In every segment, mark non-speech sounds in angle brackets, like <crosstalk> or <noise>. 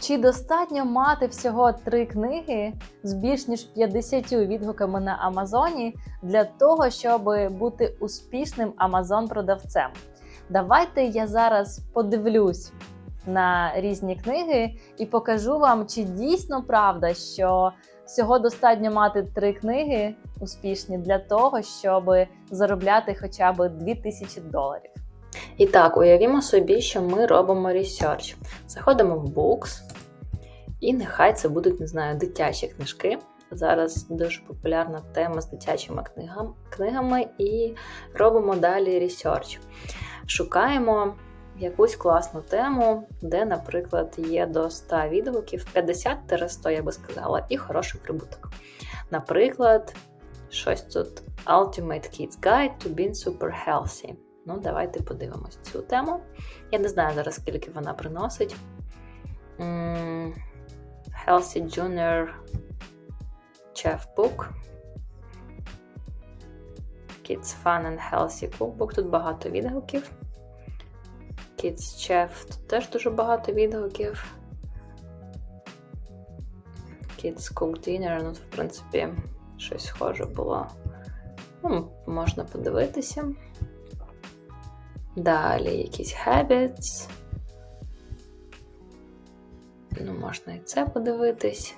Чи достатньо мати всього три книги з більш ніж 50 відгуками на Амазоні для того, щоб бути успішним Амазон-продавцем? Давайте я зараз подивлюсь на різні книги і покажу вам, чи дійсно правда, що всього достатньо мати три книги успішні для того, щоб заробляти хоча б 2000 доларів. І так, уявімо собі, що ми робимо ресерч. Заходимо в Books, і нехай це будуть, не знаю, дитячі книжки. Зараз дуже популярна тема з дитячими книгами, і робимо далі ресерч. Шукаємо якусь класну тему, де, наприклад, є до 100 відгуків, 50-100, я би сказала, і хороший прибуток. Наприклад, щось тут Ultimate Kids Guide to Being Super Healthy. Ну, давайте подивимось цю тему. Я не знаю зараз, скільки вона приносить. Healthy Junior Chef Book. Kids Fun and Healthy Cookbook. Тут багато відгуків. Kids Chef тут теж дуже багато відгуків. Kids Cook Dinner, ну, в принципі, щось схоже було. Ну, можна подивитися. Далі якісь habits. Ну, можна і це подивитись.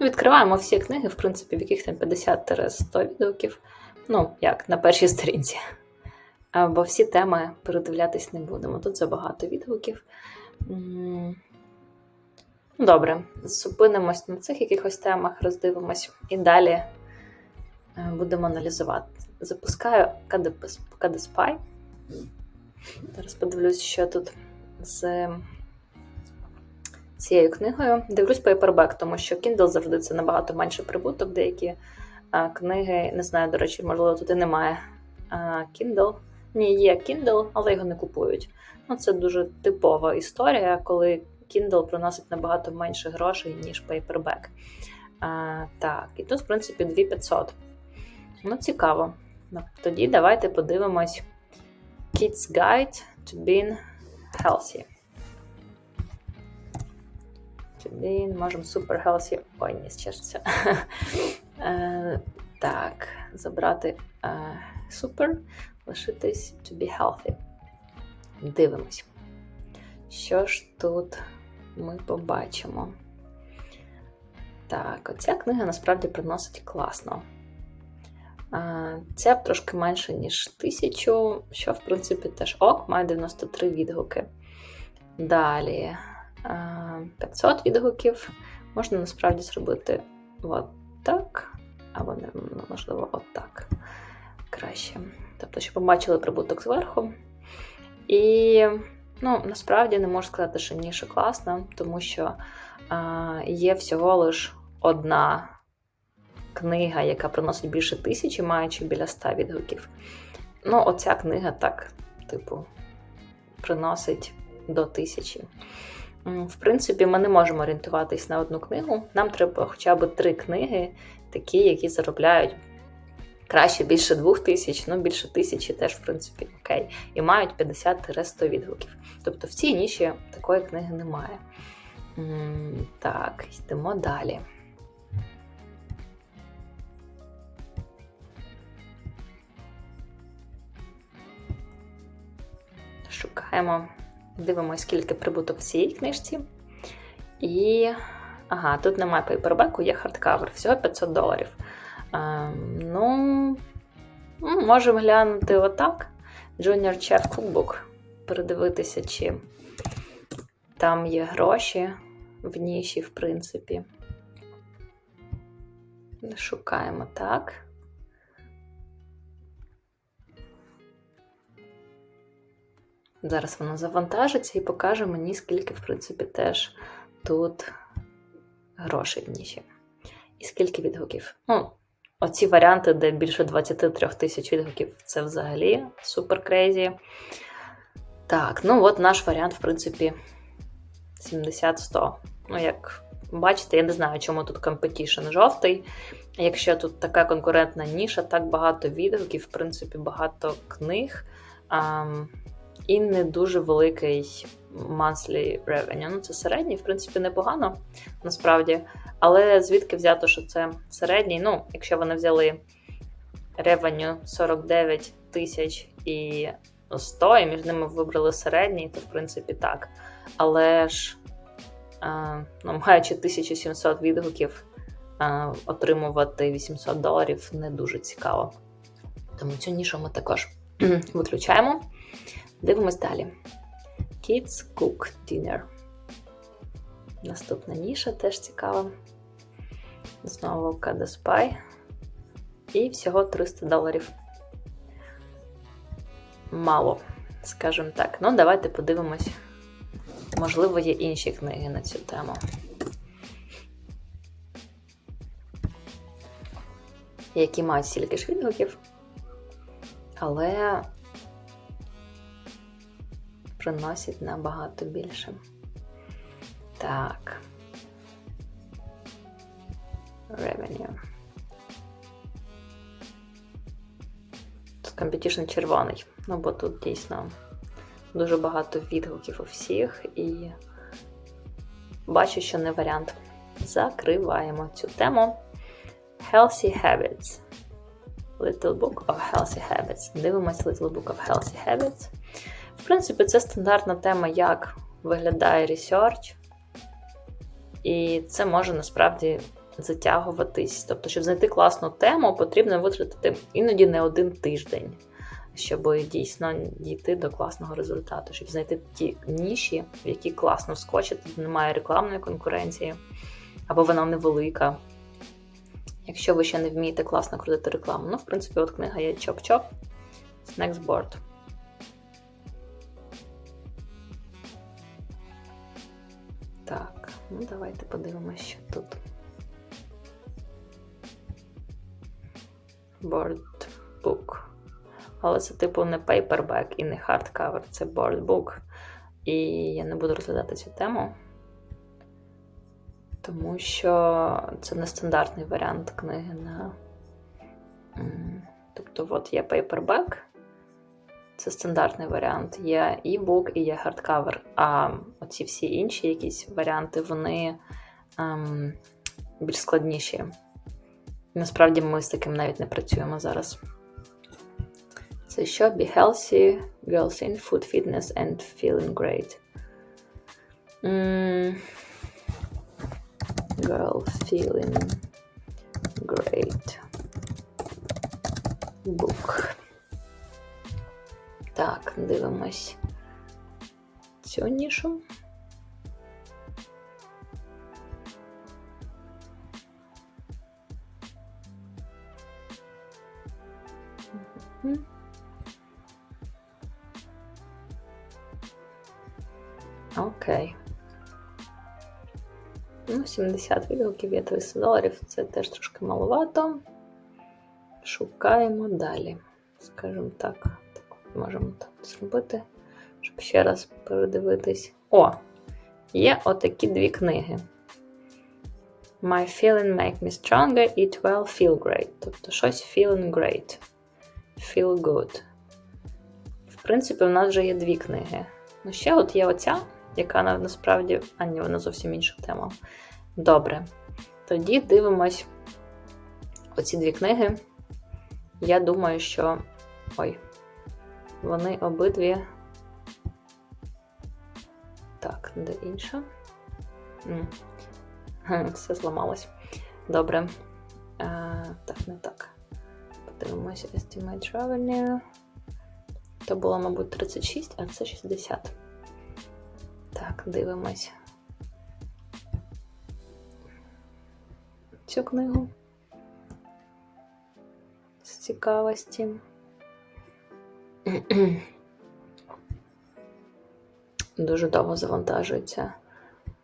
Ну, Відкриваємо всі книги, в принципі, в яких там 50-100 відгуків. Ну, як, на першій сторінці. Бо всі теми передивлятись не будемо. Тут забагато відгуків. Ну, Добре, зупинимось на цих якихось темах, роздивимось і далі е, будемо аналізувати. Запускаю KDSpy. Зараз подивлюсь, що тут з цією книгою. Дивлюсь пейпербек, тому що Kindle завжди це набагато менший прибуток. Деякі а, книги, не знаю, до речі, можливо, тут і немає а, Kindle. Ні, є Kindle, але його не купують. Ну, це дуже типова історія, коли Kindle приносить набагато менше грошей, ніж пейпербек. Так, і тут, в принципі, 2500. Ну, цікаво. Ну, Тоді давайте подивимось. Kids Guide to Being Healthy. To being, можемо super healthy. Ой, не счешся. Е, <laughs> Так, забрати е, super, лишитись to be healthy. Дивимось. Що ж тут ми побачимо? Так, оця книга насправді приносить класно. Ця трошки менше, ніж 1000, що, в принципі, теж ок, має 93 відгуки. Далі 500 відгуків. Можна насправді зробити от так, або, можливо, отак. Краще. Тобто, щоб побачили прибуток зверху. І, ну, насправді не можу сказати, що ніша класна, тому що а, є всього лиш одна книга, яка приносить більше тисячі, маючи біля 100 відгуків. Ну, оця книга так, типу, приносить до тисячі. В принципі, ми не можемо орієнтуватись на одну книгу. Нам треба хоча б три книги, такі, які заробляють краще більше двох тисяч, ну більше тисячі теж, в принципі, окей. І мають 50-100 відгуків. Тобто в цій ніші такої книги немає. Так, йдемо далі. Шукаємо, дивимося, скільки прибуток в цій книжці. І. Ага, тут немає пейпербеку, є хардкавер, всього 500 доларів. Ну, ну, можемо глянути отак. Junior Chef Cookbook. Передивитися, чи там є гроші в ніші, в принципі. Шукаємо так. Зараз воно завантажиться і покаже мені, скільки, в принципі, теж тут грошей в ніші. І скільки відгуків. Ну, оці варіанти, де більше 23 тисяч відгуків, це взагалі супер крейзі. Так, ну от наш варіант, в принципі, 70-100. Ну, як бачите, я не знаю, чому тут competition жовтий. Якщо тут така конкурентна ніша, так багато відгуків, в принципі, багато книг. І не дуже великий monthly revenue. Ну, це середній, в принципі, непогано насправді. Але звідки взято, що це середній? Ну, якщо вони взяли revenue 49 тисяч і 100, і між ними вибрали середній, то в принципі так. Але ж, е, ну, маючи 1700 відгуків, е, отримувати 800 доларів не дуже цікаво. Тому цю нішу ми також <clears throat> виключаємо. Дивимось далі. Kids Cook Dinner. Наступна ніша теж цікава. Знову Kada І всього 300 доларів. Мало, скажімо так. Ну, давайте подивимось. Можливо, є інші книги на цю тему. Які мають стільки ж відгуків, але приносять набагато більше. Так. Revenue. Тут Competition червоний. Ну, бо тут дійсно дуже багато відгуків у всіх, і бачу, що не варіант. Закриваємо цю тему. Healthy Habits. Little Book of Healthy Habits. Дивимось Little Book of Healthy Habits. Принципі, це стандартна тема, як виглядає ресерч, і це може насправді затягуватись. Тобто, щоб знайти класну тему, потрібно витратити іноді не один тиждень, щоб дійсно дійти до класного результату, щоб знайти ті ніші, в які класно вскочити, немає рекламної конкуренції, або вона невелика. Якщо ви ще не вмієте класно крутити рекламу. Ну, в принципі, от книга є Чоп-Чоп, Snacksboard. Ну давайте подивимося, що тут. Board book. Але це, типу, не paperback і не hardcover, це board book. І я не буду розглядати цю тему, тому що це нестандартний варіант книги на. Тобто, от є paperback, це стандартний варіант. Є e-book і є хардкавер. А оці всі інші якісь варіанти, вони ем, більш складніші. Насправді ми з таким навіть не працюємо зараз. Це що? Be healthy, girls in food fitness and feeling great. Girl feeling great. Book. Так, дивимось цю нішу. Окей. Ну, 70 відгуків є 300 доларів. Це теж трошки маловато. Шукаємо далі. Скажімо так. Можемо так зробити, щоб ще раз передивитись. О! Є отакі дві книги. My feeling make me stronger і 12 feel great. Тобто щось feeling great. Feel good. В принципі, у нас вже є дві книги. Ну, ще от є оця, яка насправді. А ні, вона зовсім інша тема. Добре. Тоді дивимось оці дві книги. Я думаю, що. Ой, вони обидві. Так, де інша? Все зламалось. Добре. Е, так, не так. Подивимося Estimate Revenue. То було, мабуть, 36, а це 60. Так, дивимось. Цю книгу. З цікавості. Дуже довго завантажується.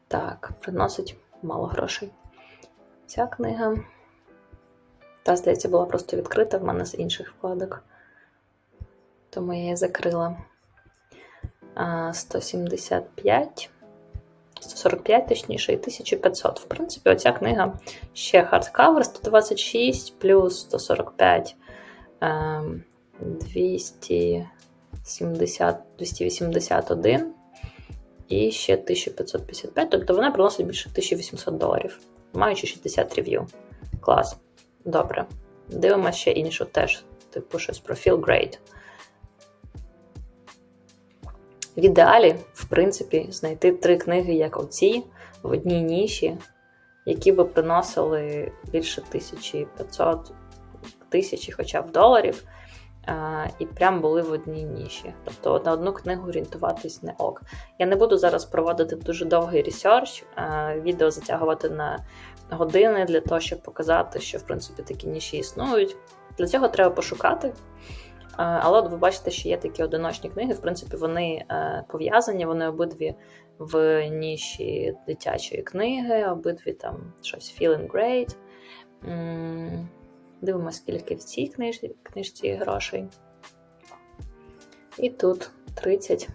Так, приносить мало грошей. Ця книга. Та, здається, була просто відкрита в мене з інших вкладок. Тому я її закрила. 175, 145, точніше, і 1500. В принципі, оця книга ще хардкавер 126 плюс 145. Ем, 200, 70, 281 і ще 1555. Тобто вона приносить більше 1800 доларів, маючи 60 рев'ю. Клас. Добре. Дивимося ще іншу теж, типу щось про Feel Great. В ідеалі, в принципі, знайти три книги, як оці, в одній ніші, які би приносили більше 1500 тисячі хоча б доларів, і прям були в одній ніші. Тобто на одну книгу орієнтуватись не ок. Я не буду зараз проводити дуже довгий ресерч, відео затягувати на години для того, щоб показати, що в принципі такі ніші існують. Для цього треба пошукати. Але от ви бачите, що є такі одиночні книги. В принципі, вони е, пов'язані, вони обидві в ніші дитячої книги, обидві там щось feeling great. Дивимося, скільки в цій книжці, книжці грошей. І тут 30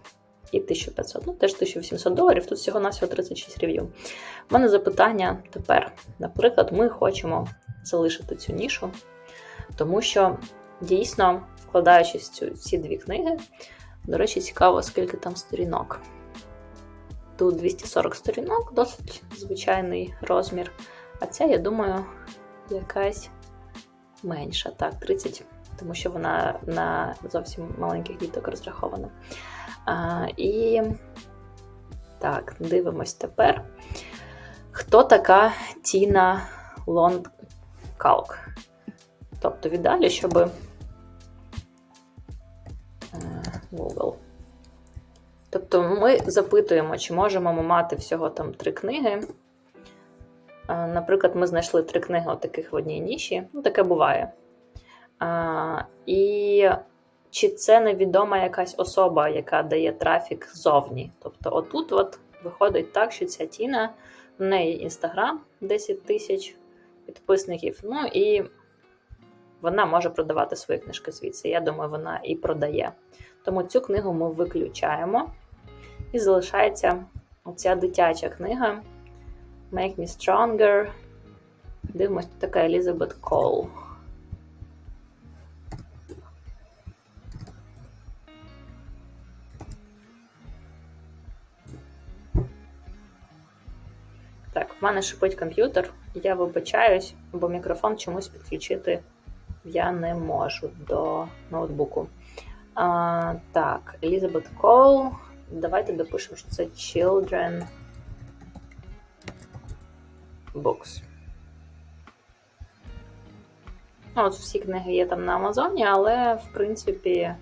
і 1500. Ну, теж 1800 доларів, тут всього на всього 36 рев'ю. У мене запитання тепер. Наприклад, ми хочемо залишити цю нішу, тому що дійсно, вкладаючись цю, ці дві книги, до речі, цікаво, скільки там сторінок. Тут 240 сторінок, досить звичайний розмір. А ця, я думаю, якась менша. Так, 30, тому що вона на зовсім маленьких діток розрахована. А, і так, дивимось тепер. Хто така Тіна Лонгкалк? Тобто віддалі, щоб е, Google. Тобто ми запитуємо, чи можемо ми мати всього там три книги. Е, Наприклад, ми знайшли три книги таких в одній ніші. Ну, таке буває. А, і чи це невідома якась особа, яка дає трафік ззовні? Тобто, отут от виходить так, що ця Тіна, в неї інстаграм 10 тисяч підписників. Ну і вона може продавати свої книжки звідси. Я думаю, вона і продає. Тому цю книгу ми виключаємо. І залишається оця дитяча книга Make Me Stronger. Дивимось, тут така Елізабет Кол. Так, в мене шипить комп'ютер. Я вибачаюсь, бо мікрофон чомусь підключити я не можу до ноутбуку. А, так, Елізабет Кол. Давайте допишемо, що це Children Books. Ну, От всі книги є там на Амазоні, але в принципі е,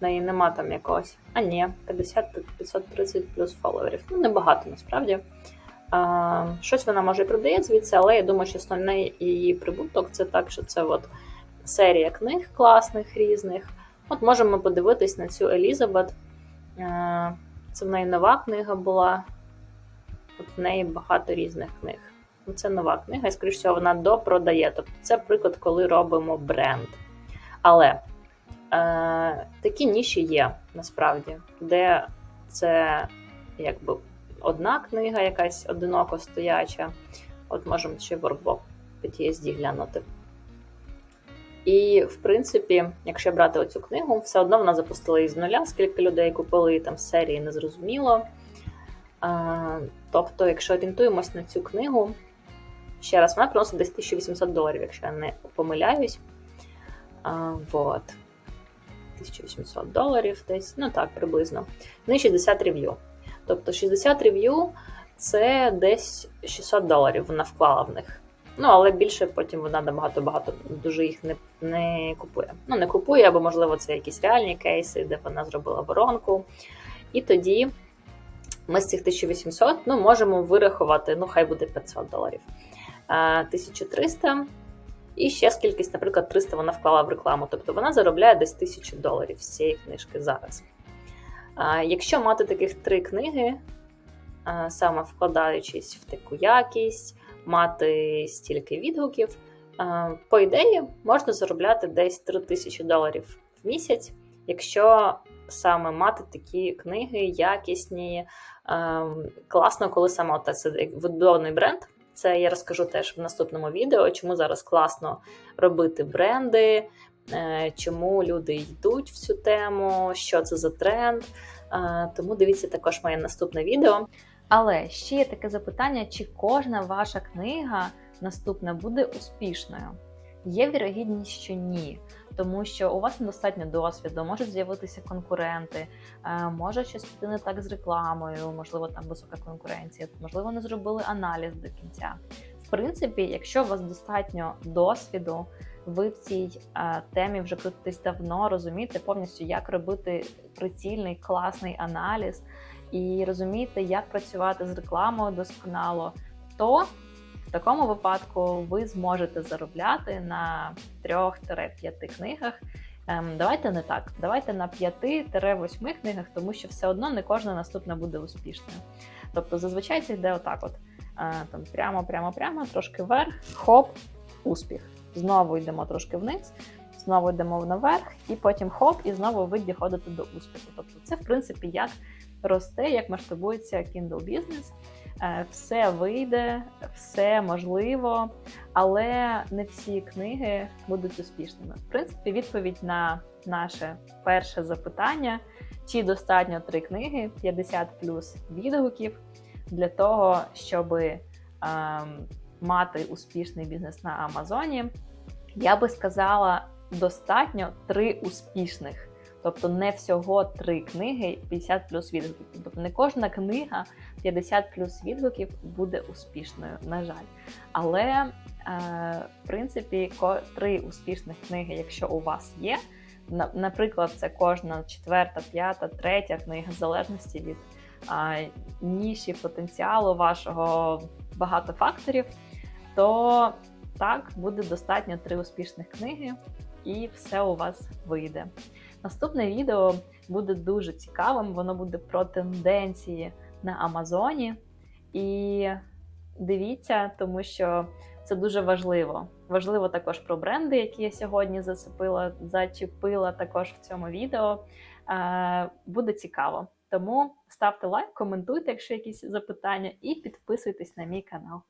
в неї нема там якогось. А ні, 50 530 плюс фоловерів. Ну, небагато насправді. Е, щось вона може і продає звідси, але я думаю, що основний її прибуток це так, що це от серія книг класних різних. От можемо подивитись на цю Елізабет. Е, Це в неї нова книга була. От в неї багато різних книг. Ну, Це нова книга, і, скоріш всього, вона допродає. Тобто це приклад, коли робимо бренд. Але е, такі ніші є насправді, де це якби одна книга, якась одиноко стояча. От можемо ще workbook PTSD глянути. І, в принципі, якщо брати оцю книгу, все одно вона запустила її з нуля, скільки людей купили її там серії, незрозуміло. Тобто, якщо орієнтуємось на цю книгу, ще раз, вона приносить десь 1800 доларів, якщо я не помиляюсь. А, вот. 1800 доларів десь, ну так, приблизно. Ну і 60 рев'ю. Тобто 60 рев'ю це десь 600 доларів вона вклала в них. Ну, але більше потім вона багато-багато дуже їх не, не купує. Ну, не купує, або, можливо, це якісь реальні кейси, де вона зробила воронку. І тоді ми з цих 1800 ну, можемо вирахувати, ну, хай буде 500 доларів. 1300. І ще скількись, наприклад, 300 вона вклала в рекламу. Тобто вона заробляє десь 1000 доларів з цієї книжки зараз. Якщо мати таких три книги, саме вкладаючись в таку якість, мати стільки відгуків, по ідеї можна заробляти десь 3000 доларів в місяць, якщо саме мати такі книги, якісні. Ем, Класно, коли саме це відбудований бренд. Це я розкажу теж в наступному відео, чому зараз класно робити бренди, е, чому люди йдуть в цю тему, що це за тренд. Е, Тому дивіться також моє наступне відео. Але ще є таке запитання: чи кожна ваша книга наступна буде успішною? Є вірогідність, що ні, тому що у вас недостатньо досвіду, можуть з'явитися конкуренти, е, може щось піти не так з рекламою, можливо, там висока конкуренція, можливо, не зробили аналіз до кінця. В принципі, якщо у вас достатньо досвіду, ви в цій е, темі вже крутитесь давно, розумієте повністю, як робити прицільний класний аналіз і розумієте, як працювати з рекламою досконало, то в такому випадку ви зможете заробляти на 3-5 книгах. Ем, давайте не так. Давайте на 5-8 книгах, тому що все одно не кожна наступна буде успішною. Тобто зазвичай це йде отак: от е, там прямо, прямо, прямо, трошки вверх, хоп, успіх. Знову йдемо трошки вниз, знову йдемо наверх, і потім хоп, і знову ви доходите до успіху. Тобто, це в принципі як росте, як масштабується Kindle бізнес. Е, Все вийде, все можливо, але не всі книги будуть успішними. В принципі, відповідь на наше перше запитання: чи достатньо три книги, 50 плюс відгуків для того, щоб ем, мати успішний бізнес на Амазоні, я би сказала, достатньо три успішних. Тобто не всього три книги 50 плюс відгуків. Тобто не кожна книга 50 плюс відгуків буде успішною, на жаль. Але е, в принципі три успішних книги, якщо у вас є, наприклад, це кожна четверта, п'ята, третя книга, в залежності від е, ніші, потенціалу вашого багато факторів, то так буде достатньо три успішних книги, і все у вас вийде. Наступне відео буде дуже цікавим. Воно буде про тенденції на Амазоні. І дивіться, тому що це дуже важливо. Важливо також про бренди, які я сьогодні зацепила, зачепила також в цьому відео. Е, Буде цікаво. Тому ставте лайк, коментуйте, якщо якісь запитання, і підписуйтесь на мій канал.